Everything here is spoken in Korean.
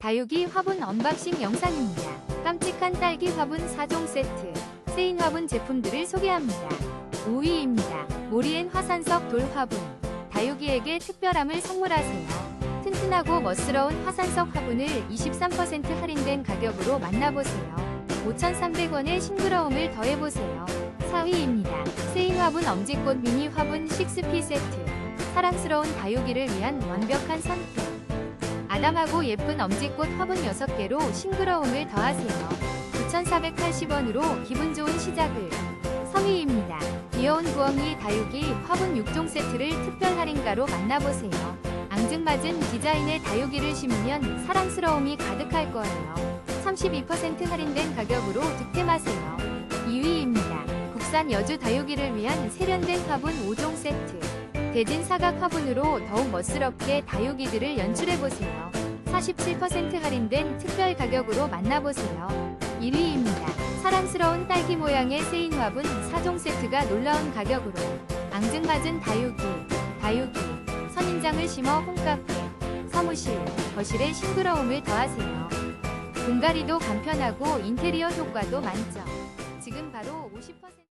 다육이 화분 언박싱 영상입니다. 깜찍한 딸기 화분 4종 세트, 세인 화분 제품들을 소개합니다. 5위입니다. 모리엔 화산석 돌 화분. 다육이에게 특별함을 선물하세요. 튼튼하고 멋스러운 화산석 화분을 23% 할인된 가격으로 만나보세요. 5,300원의 싱그러움을 더해보세요. 4위입니다. 세인 화분 엄지꽃 미니 화분 6P 세트. 사랑스러운 다육이를 위한 완벽한 선택. 아담하고 예쁜 엄지꽃 화분 6개로 싱그러움을 더하세요. 9,480원으로 기분 좋은 시작을. 3위입니다. 귀여운 부엉이 다육이 화분 6종 세트를 특별 할인가로 만나보세요. 앙증맞은 디자인의 다육이를 심으면 사랑스러움이 가득할 거예요. 32% 할인된 가격으로 득템하세요. 2위입니다. 국산 여주 다육이를 위한 세련된 화분 5종 세트. 대진 사각 화분으로 더욱 멋스럽게 다육이들을 연출해보세요. 47% 할인된 특별 가격으로 만나보세요. 1위입니다. 사랑스러운 딸기 모양의 세인 화분 4종 세트가 놀라운 가격으로 앙증맞은 다육이, 다육이, 선인장을 심어 홈카페, 사무실, 거실에 싱그러움을 더하세요. 분갈이도 간편하고 인테리어 효과도 만점. 지금 바로 50%